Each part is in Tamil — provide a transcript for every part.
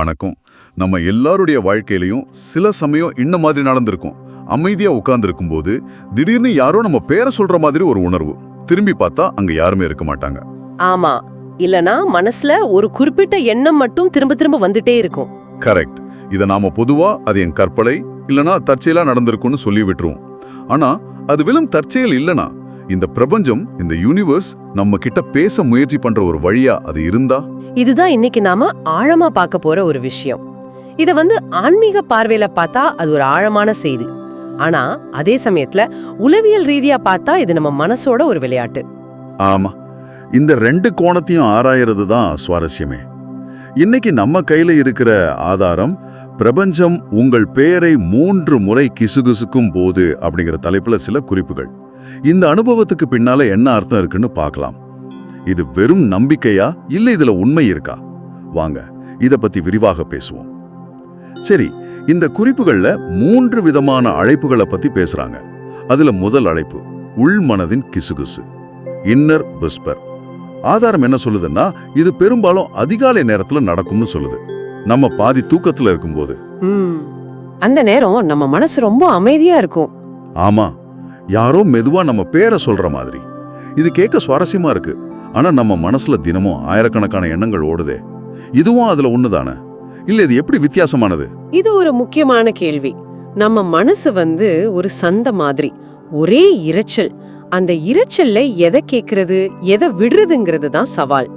வணக்கம். நம்ம எல்லாருடைய வாழ்க்கையிலையும் சில சமயம் இன்ன மாதிரி நடந்திருக்கும். அமைதியா உட்கார்ந்துருக்கும் போது திடீர்னு யாரோ நம்ம பேரை சொல்ற மாதிரி ஒரு உணர்வு. திரும்பி பார்த்தா அங்க யாருமே இருக்க மாட்டாங்க. ஆமா. இல்லனா மனசுல ஒரு குறிப்பிட்ட எண்ணம் மட்டும் திரும்ப திரும்ப வந்துட்டே இருக்கும். கரெக்ட். இத நாம பொதுவா அது என் கற்பனை இல்லனா தற்செயலா நடந்திருக்கும்னு சொல்லி விட்டுருவோம். ஆனா அது வெறும் தற்செயல் இல்லனா இந்த பிரபஞ்சம் இந்த யூனிவர்ஸ் நம்ம கிட்ட பேச முயற்சி பண்ற ஒரு வழியா அது இருந்தா? இதுதான் இன்னைக்கு நாம ஆழமா பார்க்க போற ஒரு விஷயம். இத வந்து ஆன்மீக பார்வையில பார்த்தா அது ஒரு ஆழமான செய்தி. ஆனா அதே சமயத்துல உளவியல் ரீதியா பார்த்தா இது நம்ம மனசோட ஒரு விளையாட்டு. ஆமா. இந்த ரெண்டு கோணத்தையும் ஆராயறது தான் சுவாரஸ்யமே. இன்னைக்கு நம்ம கையில இருக்கிற ஆதாரம் பிரபஞ்சம் உங்கள் பெயரை மூன்று முறை கிசுகிசுக்கும் போது அப்படிங்கிற தலைப்புல சில குறிப்புகள். இந்த அனுபவத்துக்கு பின்னால என்ன அர்த்தம் இருக்குன்னு பார்க்கலாம். இது வெறும் நம்பிக்கையா? இல்ல இதுல உண்மை இருக்கா? வாங்க இத பத்தி விரிவாக பேசுவோம். சரி இந்த குறிப்புகள்ல மூன்று விதமான அழைப்புகளை பத்தி பேசுறாங்க. அதுல முதல் அழைப்பு உள்மனதின் கிசுகிசு இன்னர் விஸ்பர். ஆதாரம் என்ன சொல்லுதுன்னா இது பெரும்பாலும் அதிகாலை நேரத்துல நடக்கும்னு சொல்லுது. நம்ம பாதி தூக்கத்துல இருக்கும்போது. ம் அந்த நேரம் நம்ம மனசு ரொம்ப அமைதியா இருக்கும். ஆமா யாரோ மெதுவா நம்ம பேரை சொல்ற மாதிரி. இது கேட்க சுவாரஸ்யமா இருக்கு. ஆனா நம்ம மனசுல தினமும் ஆயிரக்கணக்கான எண்ணங்கள் ஓடுதே. இதுவும் அதுல ஒண்ணுதானே? இல்ல இது எப்படி வித்தியாசமானது? இது ஒரு முக்கியமான கேள்வி. நம்ம மனசு வந்து ஒரு சந்த மாதிரி ஒரே இரைச்சல். அந்த இரைச்சல்ல எதை கேக்குறது எதை விடுறதுங்கிறது தான் சவால்.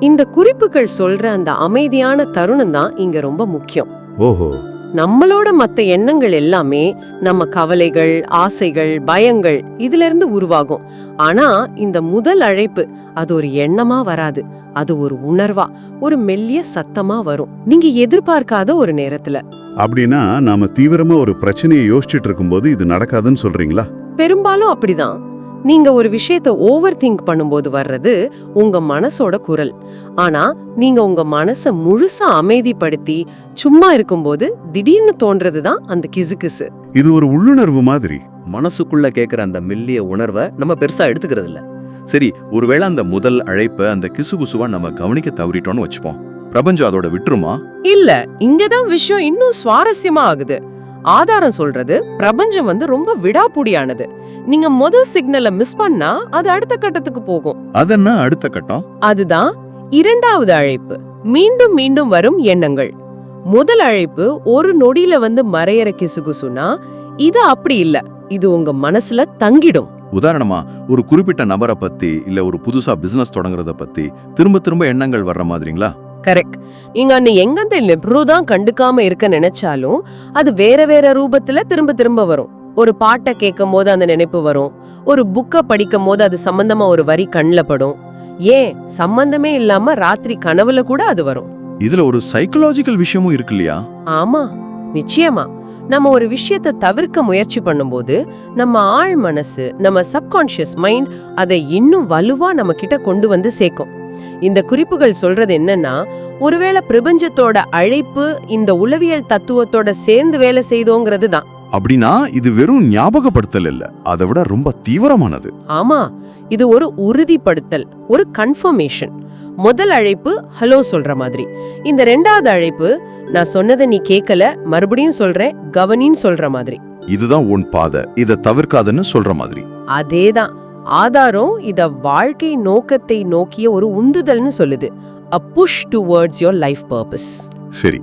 இந்த குறிப்புகள் சொல்ற அந்த அமைதியான தருணம் தான் இங்க ரொம்ப முக்கியம். ஓஹோ. நம்மளோட மத்த எண்ணங்கள் எல்லாமே நம்ம கவலைகள் ஆசைகள் பயங்கள் இதுல இருந்து உருவாகும். ஆனா இந்த முதல் அழைப்பு அது ஒரு எண்ணமா வராது. அது ஒரு உணர்வா ஒரு மெல்லிய சத்தமா வரும். நீங்க எதிர்பார்க்காத ஒரு நேரத்துல. அப்படின்னா நாம தீவிரமா ஒரு பிரச்சனையை யோசிச்சுட்டு இருக்கும்போது இது நடக்காதுன்னு சொல்றீங்களா? பெரும்பாலும் அப்படிதான். நீங்க ஒரு விஷயத்த ஓவர் திங்க் பண்ணும்போது வர்றது உங்க மனசோட குரல். ஆனா நீங்க உங்க மனச முழுசா அமைதிப்படுத்தி சும்மா இருக்கும்போது திடீர்னு தோன்றது தான் அந்த கிசுகிசு. இது ஒரு உள்ளுணர்வு மாதிரி. மனசுக்குள்ள கேக்குற அந்த மெல்லிய உணர்வை நம்ம பெருசா எடுத்துக்கிறது இல்ல சரி ஒருவேளை அந்த முதல் அழைப்பை அந்த கிசுகுசுவா நம்ம கவனிக்க தவறிட்டோம்னு வச்சுப்போம். பிரபஞ்சம் அதோட விட்டுருமா? இல்ல இங்கதான் விஷயம் இன்னும் சுவாரஸ்யமா ஆகுது. ஆதாரம் சொல்றது பிரபஞ்சம் வந்து ரொம்ப விடாப்புடியானது. நீங்க முதல் சிக்னலை மிஸ் பண்ணா அது அடுத்த கட்டத்துக்கு போகும். அதென்ன அடுத்த கட்டம்? அதுதான் இரண்டாவது அழைப்பு. மீண்டும் மீண்டும் வரும் எண்ணங்கள். முதல் அழைப்பு ஒரு நொடியில வந்து மறையற கிசுகுசுனா இது அப்படி இல்ல. இது உங்க மனசுல தங்கிடும். உதாரணமா ஒரு குறிப்பிட்ட நபரை பத்தி இல்ல ஒரு புதுசா பிசினஸ் தொடங்குறத பத்தி திரும்ப திரும்ப எண்ணங்கள் வர்ற மாதிரிங்களா? கரெக்ட் இங்க அன்னை எங்கந்த நெப்ரு தான் கண்டுக்காம இருக்க நினைச்சாலும் அது வேற வேற ரூபத்துல திரும்ப திரும்ப வரும். ஒரு பாட்டை கேட்கும் போது அந்த நினைப்பு வரும். ஒரு புக்க படிக்கும் போது அது சம்பந்தமா ஒரு வரி கண்ல படும். ஏன்? சம்பந்தமே இல்லாம ராத்திரி கனவுல கூட அது வரும். இதுல ஒரு சைக்கலாஜிக்கல் விஷயமும் இருக்கு இல்லையா? ஆமா நிச்சயமா. நம்ம ஒரு விஷயத்தை தவிர்க்க முயற்சி பண்ணும்போது நம்ம ஆழ் மனசு நம்ம சப்கான்ஷியஸ் மைண்ட் அதை இன்னும் வலுவா நம்ம கிட்ட கொண்டு வந்து சேர்க்கும். இந்த குறிப்புகள் சொல்றது என்னன்னா ஒருவேளை பிரபஞ்சத்தோட அழைப்பு இந்த உளவியல் தத்துவத்தோட சேர்ந்து வேலை செய்தோங்கிறது தான். அப்படின்னா இது வெறும் ஞாபகப்படுத்தல் இல்ல. அதை விட ரொம்ப தீவிரமானது. ஆமா இது ஒரு உறுதிப்படுத்தல் ஒரு கன்ஃபர்மேஷன் முதல் அழைப்பு ஹலோ சொல்ற மாதிரி. இந்த ரெண்டாவது அழைப்பு நான் சொன்னதை நீ கேட்கல மறுபடியும் சொல்றேன் கவனின்னு சொல்ற மாதிரி. இதுதான் உன் பாதை இதை தவிர்க்காதுன்னு சொல்ற மாதிரி. அதேதான். ஆதாரம் இத வாழ்க்கை நோக்கத்தை நோக்கிய ஒரு உந்துதல்னு சொல்லுது. A push towards your life purpose சரி.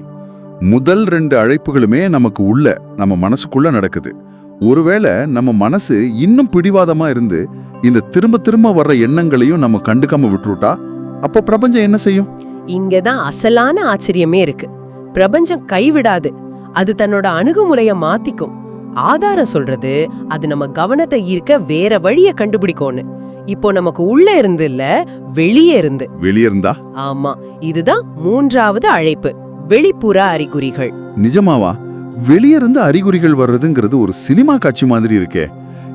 முதல் ரெண்டு அழைப்புகளுமே நமக்கு உள்ள நம்ம மனசுக்குள்ள நடக்குது. ஒருவேளை நம்ம மனசு இன்னும் பிடிவாதமா இருந்து இந்த திரும்ப திரும்ப வர்ற எண்ணங்களையும் நம்ம கண்டுக்காம விட்டுருட்டா? அப்போ பிரபஞ்சம் என்ன செய்யும்? இங்கதான் அசலான ஆச்சரியமே இருக்கு. பிரபஞ்சம் கைவிடாது. அது தன்னோட அணுகுமுறைய மாத்திக்கும். ஆதாரம் சொல்றது அது நம்ம கவனத்தை ஈர்க்க வேற வழிய கண்டுபிடிக்கும்னு. இப்போ நமக்கு உள்ள இருந்து இல்ல வெளியே இருந்து. வெளியே இருந்தா? ஆமா இதுதான் மூன்றாவது அழைப்பு. வெளிப்புற அறிகுறிகள். நிஜமாவா? வெளியே இருந்து அறிகுறிகள் வர்றதுங்கிறது ஒரு சினிமா காட்சி மாதிரி இருக்கே.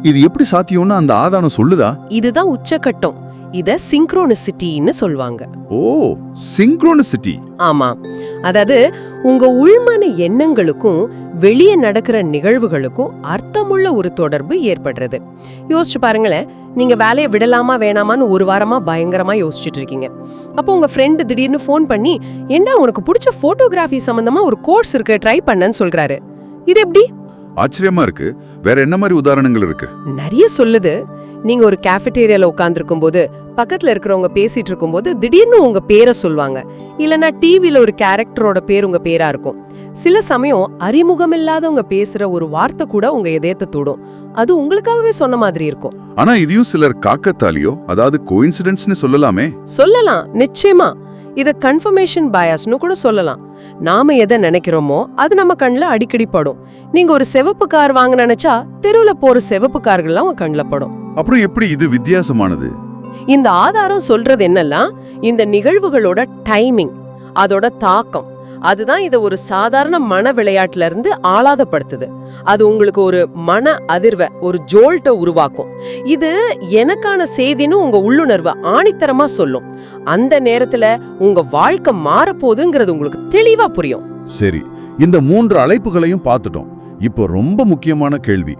இது எப்படி சாத்தியம்னு அந்த ஆதாரம் சொல்லுதா? இதுதான் உச்சக்கட்டம். இத சிங்க்ரோனிசிட்டின்னு சொல்வாங்க. ஓ சிங்க்ரோனிசிட்டி ஆமா. அதாவது உங்க உள்மன எண்ணங்களுக்கும் வெளியே நடக்கிற நிகழ்வுகளுக்கும் அர்த்தமுள்ள ஒரு தொடர்பு ஏற்படுறது. யோசிச்சு பாருங்களேன் நீங்க வேலையை விடலாமா வேணாமான்னு ஒரு வாரமா பயங்கரமா யோசிச்சுட்டு இருக்கீங்க. அப்போ உங்க ஃப்ரெண்டு திடீர்னு ஃபோன் பண்ணி என்ன உனக்கு பிடிச்ச போட்டோகிராஃபி சம்பந்தமா ஒரு கோர்ஸ் இருக்கு ட்ரை பண்ணன்னு சொல்றாரு. இது எப்படி? ஆச்சரியமா இருக்கு. வேற என்ன மாதிரி உதாரணங்கள் இருக்கு? நிறைய சொல்லுது. நீங்க ஒரு கேஃபெட்டேரியால உட்கார்ந்துருக்கும் போது பக்கத்துல இருக்கிறவங்க பேசிட்டு இருக்கும்போது திடீர்னு உங்க பேரை சொல்லுவாங்க. இல்லனா டிவில ஒரு கேரக்டரோட பேர் உங்க பேரா இருக்கும். சில சமயம் அறிமுகமில்லாதவங்க பேசுற ஒரு வார்த்தை கூட உங்க இதயத்தை தொடும். அது உங்களுக்காகவே சொன்ன மாதிரி இருக்கும். ஆனா இதையும் சிலர் காக்கத்தாலியோ அதாவது கோயின்சிடென்ட்ஸ்னு சொல்லலாமே. சொல்லலாம் நிச்சயமா. இத கன்ஃபர்மேஷன் பயாஸ்னு கூட சொல்லலாம். நாம எதை நினைக்கிறோமோ அது நம்ம கண்ணுல அடிக்கடி படும். நீங்க ஒரு சிவப்பு கார் வாங்க நினைச்சா தெருவுல போற சிவப்பு கார்கள்லாம் உங்க கண்ணுல படும். அப்புறம் எப்படி இது வித்தியாசமானது? இந்த ஆதாரம் சொல்றது என்னெல்லாம் இந்த நிகழ்வுகளோட டைமிங் அதோட தாக்கம் அதுதான் இதை ஒரு சாதாரண மன விளையாட்டுல இருந்து ஆளாதப்படுத்துது. அது உங்களுக்கு ஒரு மன அதிர்வை ஒரு ஜோல்ட்டை உருவாக்கும். இது எனக்கான செய்தின்னு உங்க உள்ளுணர்வை ஆணித்தரமா சொல்லும். அந்த நேரத்துல உங்க வாழ்க்கை மாறப்போகுதுங்கிறது உங்களுக்கு தெளிவா புரியும். சரி இந்த மூன்று அழைப்புகளையும் பார்த்துட்டோம். இப்போ ரொம்ப முக்கியமான கேள்வி.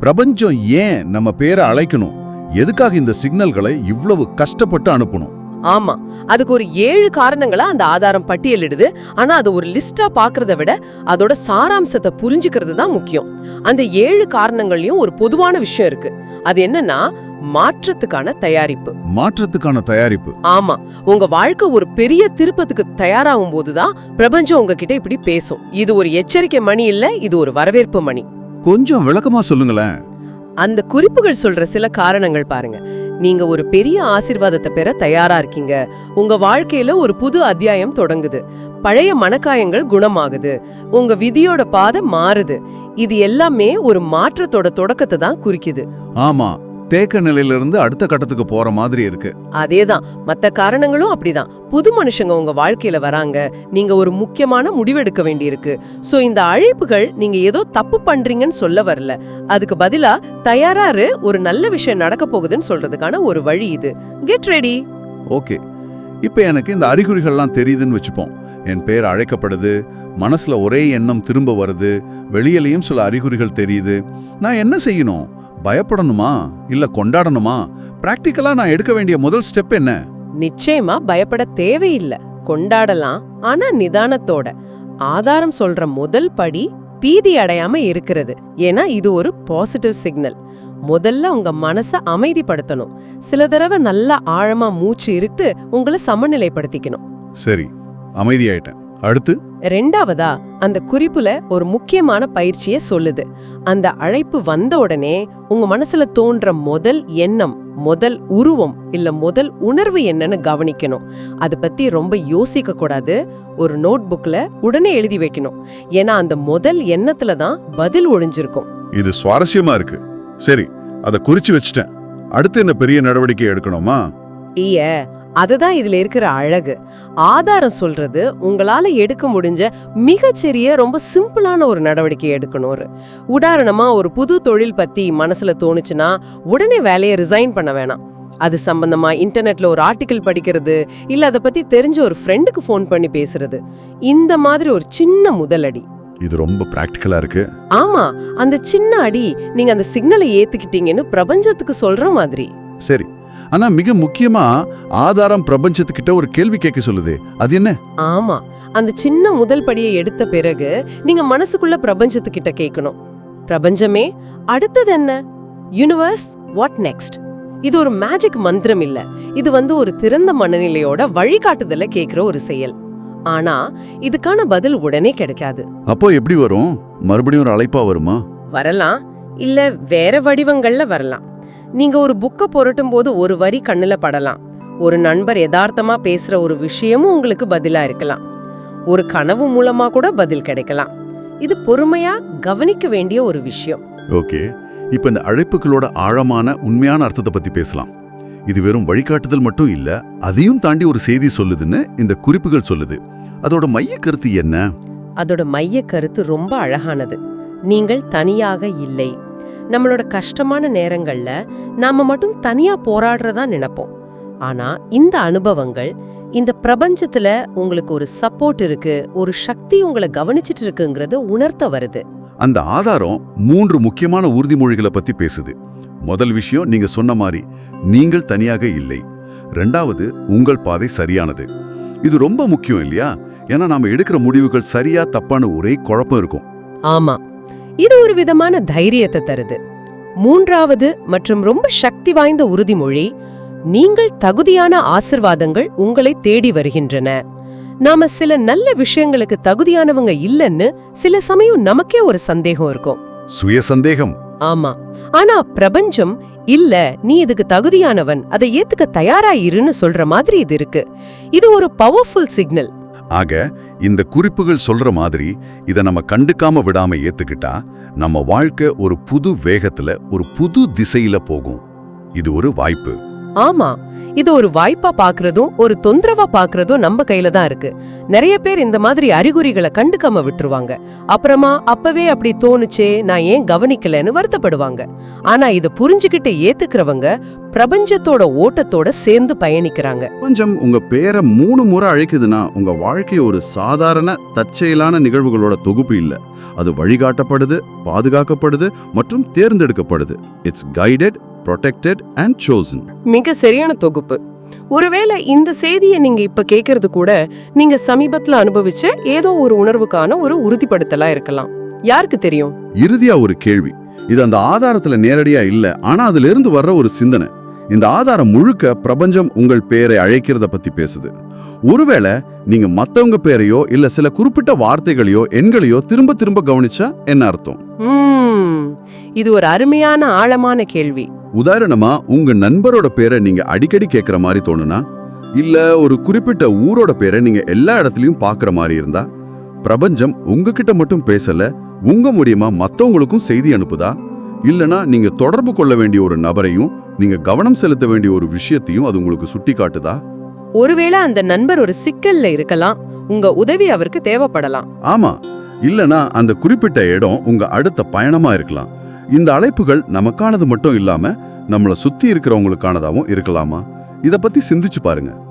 பிரபஞ்சம் ஏன் நம்ம பேரை அழைக்கணும்? எதுக்காக இந்த சிக்னல்களை இவ்வளவு கஷ்டப்பட்டு அனுப்பணும்? ஆமா. அதுக்கு ஒரு ஏழு காரணங்களா அந்த ஆதாரம் பட்டியலிடுது. ஆனா அது ஒரு லிஸ்டா பாக்குறத விட அதோட சாராம்சத்தை புரிஞ்சுக்கிறது தான் முக்கியம். அந்த ஏழு காரணங்கள்லயும் ஒரு பொதுவான விஷயம் இருக்கு. அது என்னன்னா மாற்றத்துக்கான தயாரிப்பு. மாற்றத்துக்கான தயாரிப்பு. ஆமா. உங்க வாழ்க்கை ஒரு பெரிய திருப்பத்துக்கு தயாராகும் போதுதான் பிரபஞ்சம் உங்ககிட்ட இப்படி பேசும். இது ஒரு எச்சரிக்கை மணி இல்ல இது ஒரு வரவேற்பு மணி. கொஞ்சம் விளக்கமா சொல்லுங்களேன். அந்த குறிப்புகள் சொல்ற சில காரணங்கள் பாருங்க. நீங்க ஒரு பெரிய ஆசிர்வாதத்தை பெற தயாரா இருக்கீங்க. உங்க வாழ்க்கையில ஒரு புது அத்தியாயம் தொடங்குது. பழைய மனக்காயங்கள் குணமாகுது. உங்க விதியோட பாதை மாறுது. இது எல்லாமே ஒரு மாற்றத்தோட தொடக்கத்தை தான் குறிக்குது. ஆமா. தேக்க நிலையிலிருந்து அடுத்த கட்டத்துக்கு போற மாதிரி இருக்கு. அதேதான். மத்த காரணங்களும் அப்படிதான். புது மனுஷங்க உங்க வாழ்க்கையில வராங்க. நீங்க ஒரு முக்கியமான முடிவெடுக்க வேண்டியிருக்கு. சோ இந்த அழைப்புகள் நீங்க ஏதோ தப்பு பண்றீங்கன்னு சொல்ல வரல. அதுக்கு பதிலா தயாராரு ஒரு நல்ல விஷயம் நடக்க போகுதுன்னு சொல்றதுக்கான ஒரு வழி இது. Get ready okay. இப்போ எனக்கு இந்த அறிகுறிகள்லாம் தெரியுதுன்னு வச்சுப்போம். என் பேர் அழைக்கப்படுது. மனசுல ஒரே எண்ணம் திரும்ப வருது. வெளியிலயும் சில அறிகுறிகள் தெரியுது. நான் என்ன செய்யணும்? பயப்படணுமா? இல்ல கொண்டாடணுமா? பிராக்டிக்கலா நான் எடுக்க வேண்டிய முதல் ஸ்டெப் என்ன? நிச்சயமா பயப்பட தேவையில்லை. கொண்டாடலாம் ஆனா நிதானத்தோட. ஆதாரம் சொல்ற முதல் படி பீதி அடையாம இருக்கிறது. ஏன்னா இது ஒரு பாசிட்டிவ் சிக்னல் முதல்ல உங்க மனச அமைதிப்படுத்தணும். சில தடவை நல்லா ஆழமா மூச்சு இருக்கு உங்களை சமநிலைப்படுத்திக்கணும். சரி அமைதியாயிட்டேன். அடுத்து? ரெண்டாவதா அந்த குறிப்புல ஒரு முக்கியமான பயிற்சியை சொல்லுது. அந்த அழைப்பு வந்த உடனே உங்க மனசுல தோன்ற முதல் எண்ணம் முதல் உருவம் இல்ல முதல் உணர்வு என்னன்னு கவனிக்கணும். அத பத்தி ரொம்ப யோசிக்க கூடாது. ஒரு நோட் புக்ல உடனே எழுதி வைக்கணும். ஏன்னா அந்த முதல் எண்ணத்துல தான் பதில் ஒளிஞ்சிருக்கும் இது சுவாரஸ்யமா இருக்கு. சரி அதை குறிச்சு வச்சுட்டேன். அடுத்து என்ன பெரிய நடவடிக்கை எடுக்கணுமா? ஈய அதுதான் இதுல இருக்கிற அழகு. ஆதாரம் சொல்றது உங்களால எடுக்க முடிஞ்ச மிகச்சிறிய ரொம்ப சிம்பிளான ஒரு நடவடிக்கை எடுக்கணும் ஒரு. உதாரணமா ஒரு புது தொழில் பத்தி மனசுல தோணுச்சுன்னா உடனே வேலையை ரிசைன் பண்ண வேணாம். அது சம்பந்தமா இன்டர்நெட்ல ஒரு ஆர்டிகிள் படிக்கிறது இல்ல அதை பத்தி தெரிஞ்ச ஒரு ஃப்ரெண்டுக்கு ஃபோன் பண்ணி பேசுறது. இந்த மாதிரி ஒரு சின்ன முதலடி இது ரொம்ப பிராக்டிக்கலா இருக்கு. ஆமா அந்த சின்ன அடி நீங்க அந்த சிக்னலை ஏத்துக்கிட்டீங்கன்னு பிரபஞ்சத்துக்கு சொல்ற மாதிரி. சரி ஆனா மிக முக்கியமா ஆதாரம் பிரபஞ்சத்துக்கிட்ட ஒரு கேள்வி கேட்க சொல்லுது. அது என்ன? ஆமா. அந்த சின்ன முதல் படியை எடுத்த பிறகு நீங்க மனசுக்குள்ள பிரபஞ்சத்துக்கிட்ட கேட்கணும். பிரபஞ்சமே அடுத்தது என்ன? யூனிவர்ஸ் வாட் நெக்ஸ்ட் இது ஒரு மேஜிக் மந்திரம் இல்ல. இது வந்து ஒரு திறந்த மனநிலையோட வழிகாட்டுதல கேக்குற ஒரு செயல். ஆனா இதுக்கான பதில் உடனே கிடைக்காது. அப்போ எப்படி வரும்? மறுபடியும் ஒரு அழைப்பா வருமா? வரலாம். இல்ல வேற வடிவங்கள்ல வரலாம். நீங்க ஒரு புக்க புரட்டும் போது ஒரு வரி கண்ணுல படலாம். ஒரு நண்பர் யதார்த்தமா பேசுற ஒரு விஷயமும் உங்களுக்கு பதிலா இருக்கலாம். ஒரு கனவு மூலமா கூட பதில் கிடைக்கலாம். இது பொறுமையா கவனிக்க வேண்டிய ஒரு விஷயம். ஓகே. இப்போ இந்த அழைப்புகளோட ஆழமான உண்மையான அர்த்தத்தை பத்தி பேசலாம். இது வெறும் வழிகாட்டுதல் மட்டும் இல்ல அதையும் தாண்டி ஒரு செய்தி சொல்லுதுன்னு இந்த குறிப்புகள் சொல்லுது. அதோட மைய கருத்து என்ன? அதோட மைய கருத்து ரொம்ப அழகானது. நீங்கள் தனியாக இல்லை நம்மளோட கஷ்டமான நேரங்கள்ல நாம மட்டும் தனியா போராடுறதா நினைப்போம். ஆனா இந்த அனுபவங்கள் இந்த பிரபஞ்சத்துல உங்களுக்கு ஒரு சப்போர்ட் இருக்கு ஒரு சக்தி உங்களை கவனிச்சிட்டு இருக்குங்கிறத உணர்த்த வருது. அந்த ஆதாரம் மூன்று முக்கியமான உறுதிமொழிகளை பத்தி பேசுது. முதல் விஷயம் நீங்க சொன்ன மாதிரி நீங்கள் தனியாக இல்லை. ரெண்டாவது உங்கள் பாதை சரியானது. இது ரொம்ப முக்கியம் இல்லையா? ஏன்னா நாம எடுக்கிற முடிவுகள் சரியா தப்பான ஒரே குழப்பம் இருக்கும். ஆமா. இது ஒரு விதமான தைரியத்தை தருது. மூன்றாவது மற்றும் ரொம்ப சக்தி வாய்ந்த உறுதிமொழி நீங்கள் தகுதியான ஆசிர்வாதங்கள் உங்களை தேடி வருகின்றன. நாம சில நல்ல விஷயங்களுக்கு தகுதியானவங்க இல்லைன்னு சில சமயம் நமக்கே ஒரு சந்தேகம் இருக்கும். சுய சந்தேகம். ஆமா. ஆனா பிரபஞ்சம் இல்ல நீ இதுக்கு தகுதியானவன் அதை ஏத்துக்க தயாரா இருன்னு சொல்ற மாதிரி இது இருக்கு. இது ஒரு பவர்ஃபுல் சிக்னல் ஆக இந்த குறிப்புகள் சொல்ற மாதிரி இத நம்ம கண்டுக்காம விடாம ஏத்துக்கிட்டா நம்ம வாழ்க்கை ஒரு புது வேகத்துல ஒரு புது திசையில போகும். இது ஒரு வாய்ப்பு. ஆமா இது ஒரு வாய்ப்பா பாக்குறதும் ஒரு தொந்தரவா பாக்குறதும் நம்ம கையில தான் இருக்கு. நிறைய பேர் இந்த மாதிரி அறிகுறிகளை கண்டுக்காம விட்டுருவாங்க. அப்புறமா அப்பவே அப்படி தோணுச்சே நான் ஏன் கவனிக்கலன்னு வருத்தப்படுவாங்க. ஆனா இத புரிஞ்சுகிட்டு ஏத்துக்கிறவங்க பிரபஞ்சத்தோட ஓட்டத்தோட சேர்ந்து பயணிக்கிறாங்க. கொஞ்சம் உங்க பேரை மூணு முறை அழைக்குதுன்னா உங்க வாழ்க்கை ஒரு சாதாரண தற்செயலான நிகழ்வுகளோட தொகுப்பு இல்ல. அது வழிகாட்டப்படுது பாதுகாக்கப்படுது மற்றும் தேர்ந்தெடுக்கப்படுது. It's guided protected and chosen. மிக சரியான தொகுப்பு. ஒருவேளை இந்த செய்தியை நீங்க இப்ப கேக்குறது கூட நீங்க சமீபத்துல அனுபவிச்ச ஏதோ ஒரு உணர்வுக்கான ஒரு உறுதிப்படுத்தலா இருக்கலாம். யாருக்கு தெரியும்? இறுதியா ஒரு கேள்வி. இது அந்த ஆதாரத்துல நேரடியா இல்ல ஆனா அதுல இருந்து வர்ற ஒரு சிந்தனை. இந்த ஆதாரம் முழுக்க பிரபஞ்சம் உங்கள் பெயரை அழைக்கிறத பத்தி பேசுது. ஒருவேளை நீங்க மத்தவங்க பேரையோ இல்ல சில குறிப்பிட்ட வார்த்தைகளையோ எண்களையோ திரும்ப திரும்ப கவனிச்சா என்ன அர்த்தம்? இது ஒரு அருமையான ஆழமான கேள்வி. உதாரணமா உங்க நண்பரோட பேரை நீங்க அடிக்கடி கேட்குற மாதிரி தோணுனா இல்ல ஒரு குறிப்பிட்ட ஊரோட பேரை நீங்க எல்லா இடத்துலயும் பார்க்குற மாதிரி இருந்தா பிரபஞ்சம் உங்ககிட்ட மட்டும் பேசல உங்க மூலியமா மத்தவங்களுக்கும் செய்தி அனுப்புதா? இல்லனா நீங்க தொடர்பு கொள்ள வேண்டிய ஒரு நபரையும் நீங்க கவனம் செலுத்த வேண்டிய ஒரு விஷயத்தையும் அது உங்களுக்கு சுட்டி காட்டுதா ஒருவேளை அந்த நண்பர் ஒரு சிக்கல்ல இருக்கலாம் உங்க உதவி அவருக்கு தேவைப்படலாம். ஆமா. இல்லனா அந்த குறிப்பிட்ட இடம் உங்க அடுத்த பயணமா இருக்கலாம். இந்த அழைப்புகள் நமக்கானது மட்டும் இல்லாம நம்மள சுத்தி இருக்கிறவங்களுக்கானதாவும் இருக்கலாமா? இத பத்தி சிந்திச்சு பாருங்க.